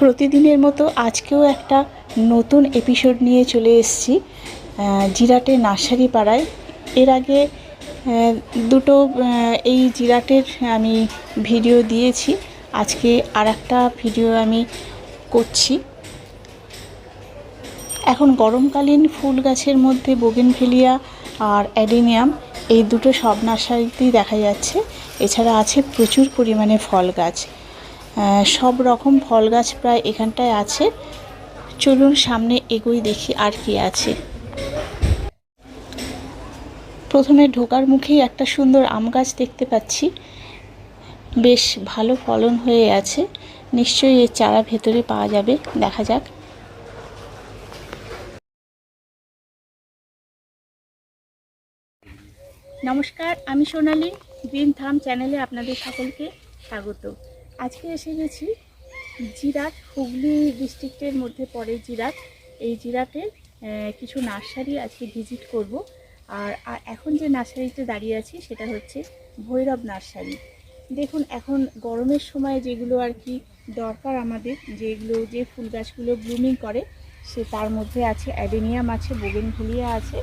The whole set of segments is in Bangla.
প্রতিদিনের মতো আজকেও একটা নতুন এপিসোড নিয়ে চলে এসেছি জিরাটে নার্সারি পাড়ায় এর আগে দুটো এই জিরাটের আমি ভিডিও দিয়েছি। আজকে আর একটা ভিডিও আমি করছি। এখন গরমকালীন ফুল গাছের মধ্যে বোগেনভেলিয়া আর অ্যাডেনিয়াম, এই দুটো সব নার্সারিতেই দেখা যাচ্ছে। এছাড়া আছে প্রচুর পরিমাণে ফল গাছ। সব রকম ফল গাছ প্রায় এখানটায় আছে। চলুন সামনে এগোই দেখি আর কি আছে। প্রথমে ঢোকার মুখেই একটা সুন্দর আম গাছ দেখতে পাচ্ছি। বেশ ভালো ফলন হয়ে আছে। নিশ্চয়ই এর চারা ভেতরে পাওয়া যাবে। দেখা যাক। নমস্কার, আমি সোনালি, গ্রিন থাম চ্যানেলে আপনাদের সকলকে স্বাগত। আজকে এসে গেছি জিরাট হুগলি ডিস্ট্রিক্টের মধ্যে পড়ে জিরাট। এই জিরাটের কিছু নার্সারি আজকে ভিজিট করব। আর এখন যে নার্সারিতে দাঁড়িয়ে আছি সেটা হচ্ছে ভৈরব নার্সারি। দেখুন, এখন গরমের সময় যেগুলো আর কি দরকার আমাদের, যেগুলো, যে ফুল গাছগুলো ব্লুমিং করে, সে তার মধ্যে আছে অ্যাডেনিয়াম আছে, বোগেনভেলিয়া আছে।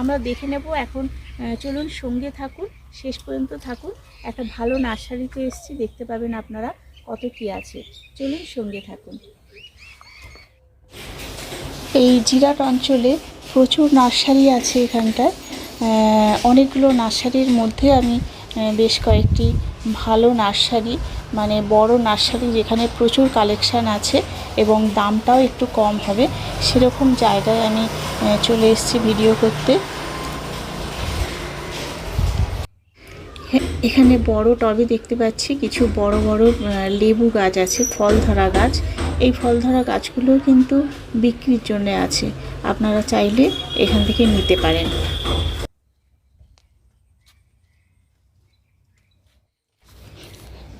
আমরা দেখে নেব এখন চলুন সঙ্গে থাকুন, শেষ পর্যন্ত থাকুন। একটা ভালো নার্সারিতে এসেছি, দেখতে পাবেন আপনারা কত কি আছে। চলুন সঙ্গে থাকুন। এই জিরাট অঞ্চলে প্রচুর নার্সারি আছে এখানটায়। অনেকগুলো নার্সারির মধ্যে আমি বেশ কয়েকটি ভালো নার্সারি মানে বড় নার্সারি যেখানে প্রচুর কালেকশান আছে এবং দামটাও একটু কম হবে, সেরকম জায়গায় আমি চলে এসেছি ভিডিও করতে। এখানে বড় টবে দেখতে পাচ্ছি কিছু বড় বড় লেবু গাছ আছে ফল ধরা গাছ। এই ফল ধরা গাছগুলো কিন্তু বিক্রির জন্য আছে, আপনারা চাইলে এখান থেকে নিতে পারেন।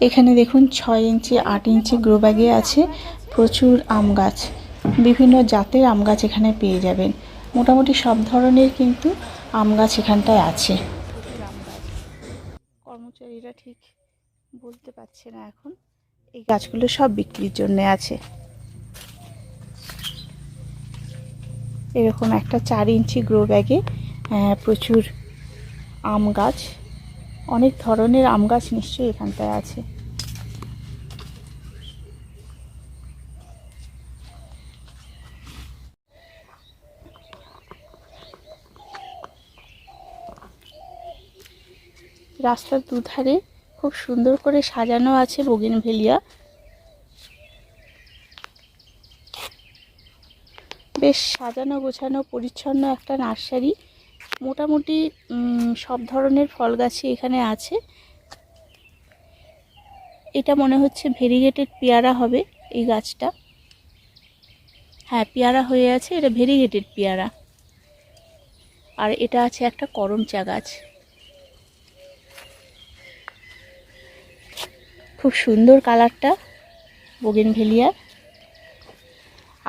এখানে দেখুন ছয় ইঞ্চি, আট ইঞ্চি গ্রো ব্যাগে আছে প্রচুর আম গাছ। বিভিন্ন জাতের আম গাছ এখানে পেয়ে যাবেন। মোটামুটি সব ধরনের কিন্তু আম গাছ এখানটায় আছে। কর্মচারীরা ঠিক বলতে পারছে না এখন। এই গাছগুলো সব বিক্রির জন্য আছে। এরকম একটা চার ইঞ্চি গ্রো ব্যাগে প্রচুর আম গাছ। অনেক ধরনের আম গাছ নিশ্চয়ই এখানটায় আছে। রাস্তার দুধারে খুব সুন্দর করে সাজানো আছে বোগেনভেলিয়া বেশ সাজানো গোছানো, পরিচ্ছন্ন একটা নার্সারি। মোটামুটি সব ধরনের ফল গাছই এখানে আছে। এটা মনে হচ্ছে ভেরিগেটেড পেয়ারা হবে এই গাছটা। হ্যাঁ পেয়ারা হয়ে আছে, এটা ভেরিগেটেড পেয়ারা। আর এটা আছে একটা করমচা গাছ। খুব সুন্দর কালারটা বোগেনভেলিয়ার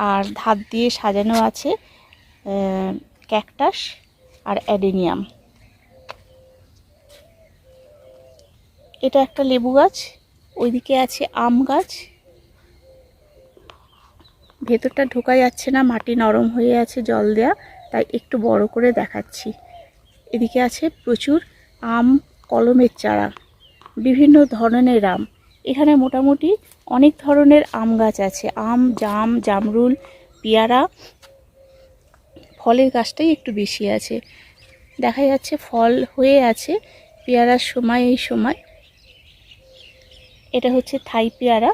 আর ধার দিয়ে সাজানো আছে ক্যাকটাস। আর অ্যাডেনিয়াম। এটা একটা লেবু গাছ, ওইদিকে আছে আম গাছ। ভেতরটা ঢোকা যাচ্ছে না, মাটি নরম হয়ে আছে জল দেয়া, তাই একটু বড় করে দেখাচ্ছি। এদিকে আছে প্রচুর আম, কলমের চারা, বিভিন্ন ধরনের আম। এখানে মোটামুটি অনেক ধরনের আম গাছ আছে। আম, জাম, জামরুল, পেয়ারা ফলের গাছটাই একটু বেশি আছে। দেখা যাচ্ছে ফল হয়ে আছে পেয়ারার সময়, এই সময়। এটা হচ্ছে থাই পেয়ারা।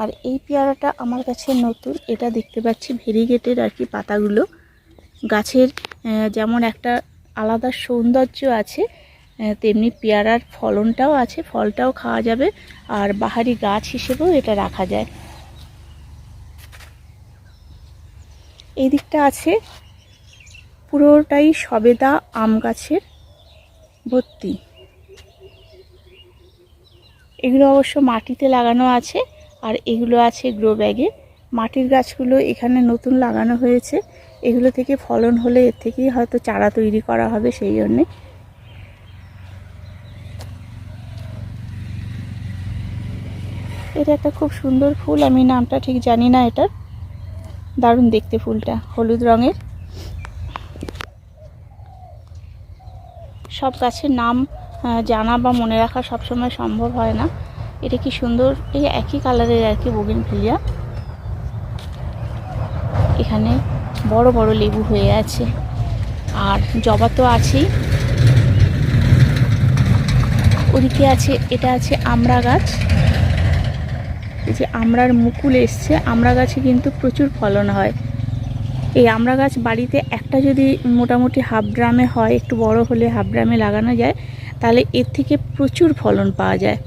আর এই পেয়ারাটা আমার কাছে নতুন। এটা দেখতে পাচ্ছি ভেরিগেটের আর কি পাতাগুলো। গাছের যেমন একটা আলাদা সৌন্দর্য আছে তেমনি পেয়ারার ফলনটাও আছে, ফলটাও খাওয়া যাবে। আর বাহারি গাছ হিসেবেও এটা রাখা যায়। এই দিকটা আছে পুরোটাই সবেদা আম গাছের ভর্তি। এগুলো অবশ্য মাটিতে লাগানো আছে আর এগুলো আছে গ্রো ব্যাগে মাটির গাছগুলো এখানে নতুন লাগানো হয়েছে। এগুলো থেকে ফলন হলে এর থেকেই হয়তো চারা তৈরি করা হবে সেই জন্যে। এটা একটা খুব সুন্দর ফুল, আমি নামটা ঠিক জানি না এটার। দারুণ দেখতে ফুলটা, হলুদ রঙের। সব গাছের নাম জানা বা মনে রাখা সবসময় সম্ভব হয় না। এটা কি সুন্দর, এই একই কালারের আর কি বগিন ফিলিয়া এখানে বড় বড় লেবু হয়ে আছে, আর জবা তো আছেই। ওদিকে আছে, এটা আছে আমড়া গাছ। যে আমড়ার মুকুল এসছে আমড়া গাছে কিন্তু প্রচুর ফলন হয়। এই আমড়া গাছ বাড়িতে একটা যদি মোটামুটি হাফ ড্রামে হয়, একটু বড় হলে হাফ ড্রামে লাগানো যায়, তাহলে এর থেকে প্রচুর ফলন পাওয়া যায়।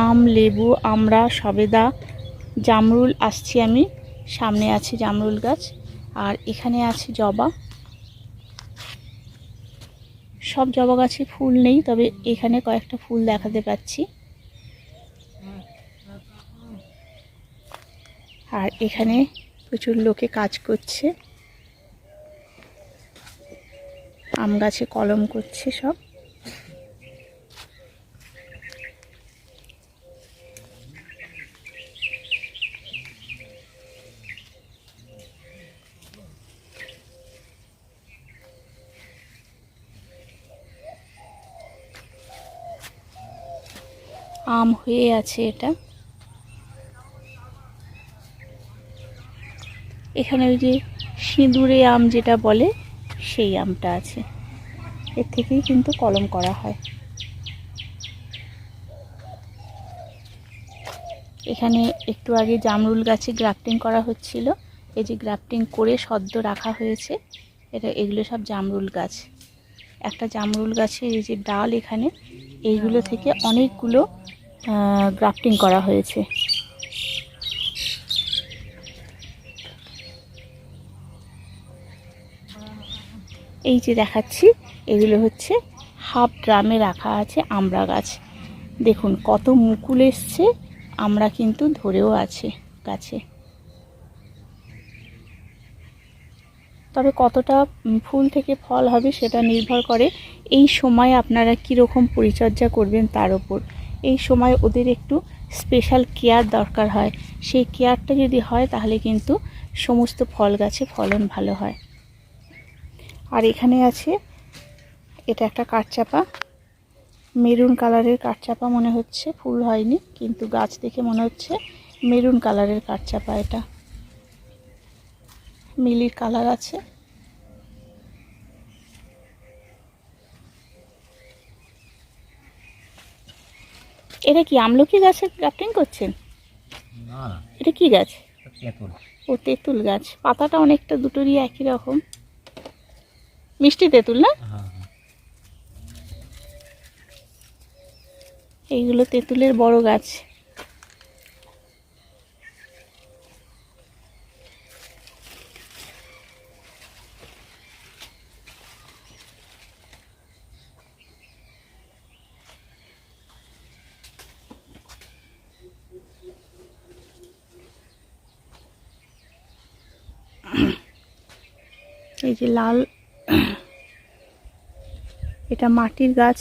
আম, লেবু আমড়া সবেদা, জামরুল আসছি আমি, সামনে আছে জামরুল গাছ, আর এখানে আছে জবা। সব জবা গাছে ফুল নেই, তবে এখানে কয়েকটা ফুল দেখাতে পাচ্ছি। আর এখানে প্রচুর লোকে কাজ করছে। আম গাছে কলম করছে সব। আম হয়ে আছে এটা। এখানে ওই যে সিঁদুরে আম যেটা বলে, সেই আমটা আছে। এর থেকেই কিন্তু কলম করা হয়। এখানে একটু আগে জামরুল গাছে গ্রাফটিং করা হচ্ছিল। এই যে গ্রাফটিং করে সদ্য রাখা হয়েছে, এটা এগুলো সব জামরুল গাছ। একটা জামরুল গাছের এই যে ডাল এখানে, এইগুলো থেকে অনেকগুলো গ্রাফটিং করা হয়েছে। এই যে দেখাচ্ছি, এগুলো হচ্ছে হাফ ড্রামে রাখা আছে আমড়া গাছ। দেখুন, কত মুকুল এসছে, আমরা কিন্তু ধরেও আছে গাছে। তবে কতটা ফুল থেকে ফল হবে সেটা নির্ভর করে এই সময় আপনারা কীরকম পরিচর্যা করবেন তার ওপর এই সময় ওদের একটু স্পেশাল কেয়ার দরকার হয়। সেই কেয়ারটা যদি হয় তাহলে কিন্তু সমস্ত ফল গাছে ফলন ভালো হয়। আর এখানে আছে এটা একটা কাঠচাপা। মেরুন কালারের কাঠচাপা মনে হচ্ছে ফুল হয়নি কিন্তু গাছ দেখে মনে হচ্ছে মেরুন কালারের কাঠচাপা এটা। মিলির কালার আছে। এটা কি আমলকি গাছের গ্রাফটিং করছেন? এটা কি গাছ? ও তেঁতুল গাছ। পাতাটা অনেকটা দুটোরই একই রকম। মিষ্টি তেঁতুল না? হ্যাঁ হ্যাঁ। এইগুলো তেঁতুলের বড় গাছ। এই যে লাল এটা মাটির গাছ।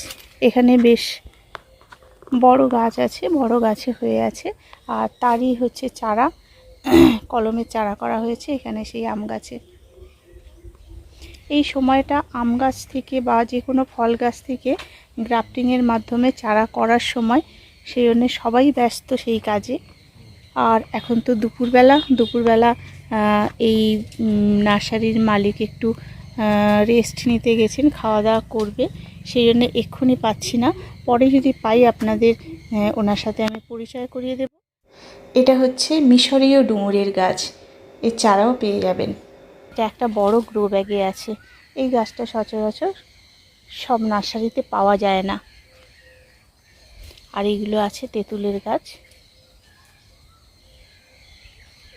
এখানে বেশ বড় গাছ আছে, বড় গাছে হয়ে আছে। আর তারই হচ্ছে চারা। কলমের চারা করা হয়েছে, এখানে সেই আম গাছে। এই সময়টা আম গাছ থেকে বা যে কোনো ফল গাছ থেকে গ্রাফটিংয়ের মাধ্যমে চারা করার সময় সেই জন্য সবাই ব্যস্ত সেই কাজে। আর এখন তো দুপুরবেলা দুপুরবেলা এই নার্সারির মালিক একটু রেস্ট নিতে গেছেন খাওয়া দাওয়া করবে। সেই জন্য এক্ষুনি পাচ্ছি না। পরে যদি পাই আপনাদের ওনার সাথে আমি পরিচয় করিয়ে দেব। এটা হচ্ছে মিশরীয় ডুমুরের গাছ। এর চারাও পেয়ে যাবেন। এটা একটা বড় গ্রো ব্যাগে আছে। এই গাছটা সচরাচর সব নার্সারিতে পাওয়া যায় না। আর এইগুলো আছে তেঁতুলের গাছ।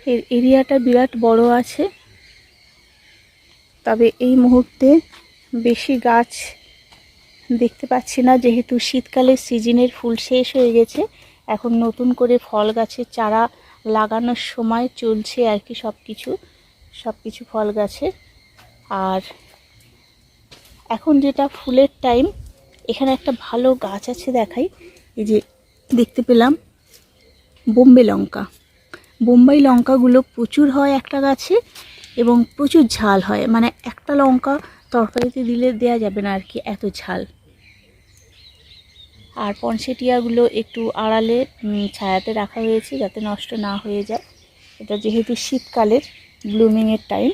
এর এরিয়াটা বিরাট বড় আছে। তবে এই মুহূর্তে বেশি গাছ দেখতে পাচ্ছি না, যেহেতু শীতকালের সিজনের ফুল শেষ হয়ে গেছে, এখন নতুন করে ফল গাছের চারা লাগানোর সময় চলছে আর কি সব কিছু সব কিছু ফল গাছের। আর এখন যেটা ফুলের টাইম এখানে একটা ভালো গাছ আছে দেখাই, এই যে দেখতে পেলাম বোম্বে লঙ্কা। বোম্বাই লঙ্কাগুলো প্রচুর হয় একটা গাছে এবং প্রচুর ঝাল হয় মানে একটা লঙ্কা তরকারিতে দিলে দেয়া যাবে না আর কি এত ঝাল। আর পনসেটিয়াগুলো একটু আড়ালে ছায়াতে রাখা হয়েছে যাতে নষ্ট না হয়ে যায়। এটা যেহেতু শীতকালের, ব্লুমিংয়ের টাইম।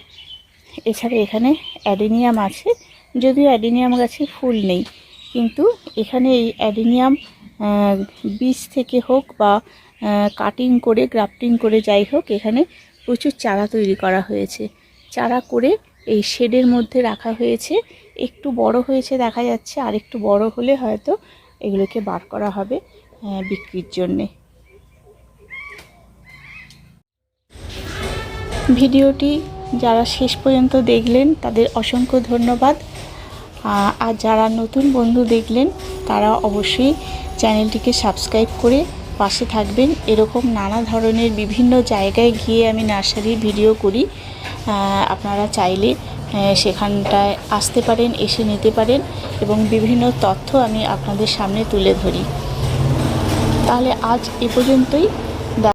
এছাড়া এখানে অ্যাডেনিয়াম আছে, যদিও অ্যাডেনিয়াম গাছে ফুল নেই। কিন্তু এখানে এই অ্যাডেনিয়াম বীজ থেকে হোক বা কাটিং করে, গ্রাফটিং করে যাই হোক, এখানে প্রচুর চারা তৈরি করা হয়েছে। চারা করে এই শেডের মধ্যে রাখা হয়েছে। একটু বড় হয়েছে দেখা যাচ্ছে আর একটু বড় হলে হয়তো এগুলোকে বার করা হবে বিক্রির জন্যে। ভিডিওটি যারা শেষ পর্যন্ত দেখলেন, তাদের অসংখ্য ধন্যবাদ। আর যারা নতুন বন্ধু দেখলেন, তারা অবশ্যই চ্যানেলটিকে সাবস্ক্রাইব করে পাশে থাকবেন। এরকম নানা ধরনের বিভিন্ন জায়গায় গিয়ে আমি নার্সারির ভিডিও করি। আপনারা চাইলে সেখানটায় আসতে পারেন, এসে নিতে পারেন এবং বিভিন্ন তথ্য আমি আপনাদের সামনে তুলে ধরি। তাহলে আজ এ পর্যন্তই।